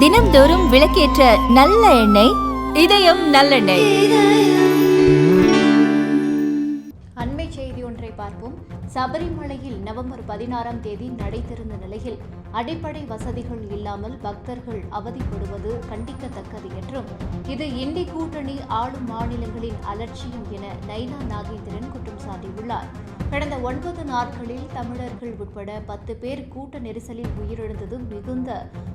தினம்தோறும் விளக்கேற்ற நல்ல எண்ணெய் இதயம் நல்லெண்ணெய். அண்மை செய்தி ஒன்றை பார்ப்போம். சபரிமலையில் நவம்பர் பதினாறாம் தேதி நடை நிலையில் அடிப்படை வசதிகள் இல்லாமல் பக்தர்கள் அவதிப்படுவது கண்டிக்கத்தக்கது என்றும் இது இந்தி கூட்டணி ஆளும் மாநிலங்களின் அலட்சியம் என நைனா நாகேந்திரன் குற்றம் சாட்டியுள்ளார். கடந்த ஒன்பது நாட்களில் தமிழர்கள் உட்பட பத்து பேர் கூட்ட நெரிசலில் உயிரிழந்தது மிகுந்த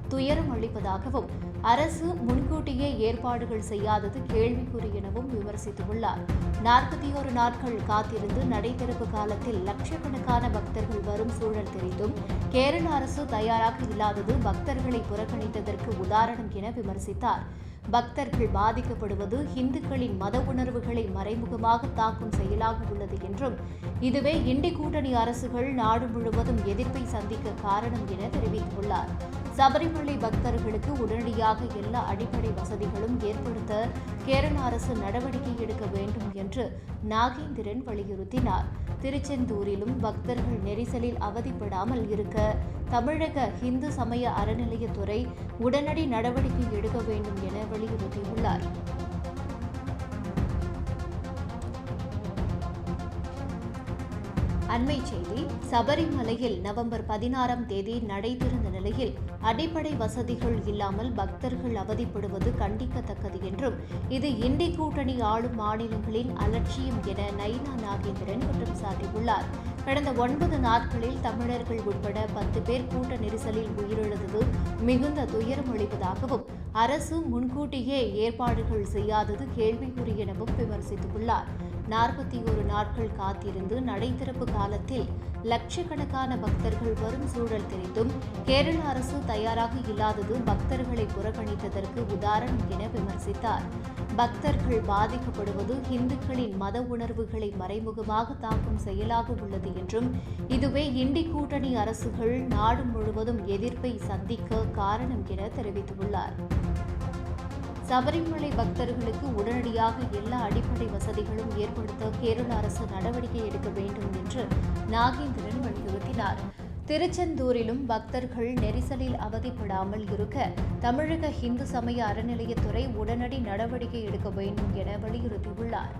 துயரம் அளிப்பதாகவும் அரசு முன்கூட்டியே ஏற்பாடுகள் செய்யாதது கேள்விக்குறி எனவும் விமர்சித்துள்ளார். நாற்பத்தி ஒரு நாட்கள் காத்திருந்து நடைத்திறப்பு காலத்தில் லட்சக்கணக்கான பக்தர்கள் வரும் சூழல் தெரிந்தும் கேரள அரசு தயாராக இல்லாதது பக்தர்களை புறக்கணித்ததற்கு உதாரணம் என விமர்சித்தார். பக்தர்கள் பாதிக்கப்படுவது இந்துக்களின் மத உணர்வுகளை மறைமுகமாக தாக்கும் செயலாக உள்ளது என்றும் இதுவே இண்டி கூட்டணி அரசுகள் நாடு முழுவதும் எதிர்ப்பை சந்திக்க காரணம் என தெரிவித்துள்ளார். சபரிமலை பக்தர்களுக்கு உடனடியாக எல்லா அடிப்படை வசதிகளும் ஏற்படுத்த கேரள அரசு நடவடிக்கை எடுக்க வேண்டும் என்று நாகேந்திரன் வலியுறுத்தினார். திருச்செந்தூரிலும் பக்தர்கள் நெரிசலில் அவதிப்படாமல் இருக்க தமிழக இந்து சமய அறநிலையத்துறை உடனடி நடவடிக்கை எடுக்க வேண்டும் என வலியுறுத்தியுள்ளார். அண்மை செய்தி சபரிமலையில் நவம்பர் பதினாறாம் தேதி நடை திறந்த நிலையில் அடிப்படை வசதிகள் இல்லாமல் பக்தர்கள் அவதிப்படுவது கண்டிக்கத்தக்கது என்றும் இது இந்தி கூட்டணி ஆளும் மாநிலங்களின் அலட்சியம் என நைனா நாகேந்திரன் குற்றம் சாட்டியுள்ளார். கடந்த ஒன்பது நாட்களில் தமிழர்கள் உட்பட பத்து பேர் கூட்ட நெரிசலில் உயிரிழந்தது மிகுந்த துயரம் அளிப்பதாகவும் அரசு முன்கூட்டியே ஏற்பாடுகள் செய்யாதது கேள்விக்குறி எனவும் விமர்சித்துள்ளார் நாற்பத்தி ஒரு நாட்கள் காத்திருந்து நடை திறப்பு காலத்தில் லட்சக்கணக்கான பக்தர்கள் வரும் சூழல் தெரிந்தும் கேரள அரசு தயாராக இல்லாதது பக்தர்களை புறக்கணித்ததற்கு உதாரணம் என விமர்சித்தார். பக்தர்கள் பாதிக்கப்படுவது இந்துக்களின் மத உணர்வுகளை மறைமுகமாக தாக்கும் செயலாக உள்ளது என்றும் இதுவே இண்டி கூட்டணி அரசுகள் நாடு முழுவதும் எதிர்ப்பை சந்திக்க காரணம் என தெரிவித்துள்ளார். சபரிமலை பக்தர்களுக்கு உடனடியாக எல்லா அடிப்படை வசதிகளும் ஏற்படுத்த கேரள அரசு நடவடிக்கை எடுக்க வேண்டும் என்று நாகேந்திரன் வலியுறுத்தினார். திருச்செந்தூரிலும் பக்தர்கள் நெரிசலில் அவதிப்படாமல் இருக்க தமிழக இந்து சமய அறநிலையத்துறை உடனடி நடவடிக்கை எடுக்க வேண்டும் என வலியுறுத்தியுள்ளார்.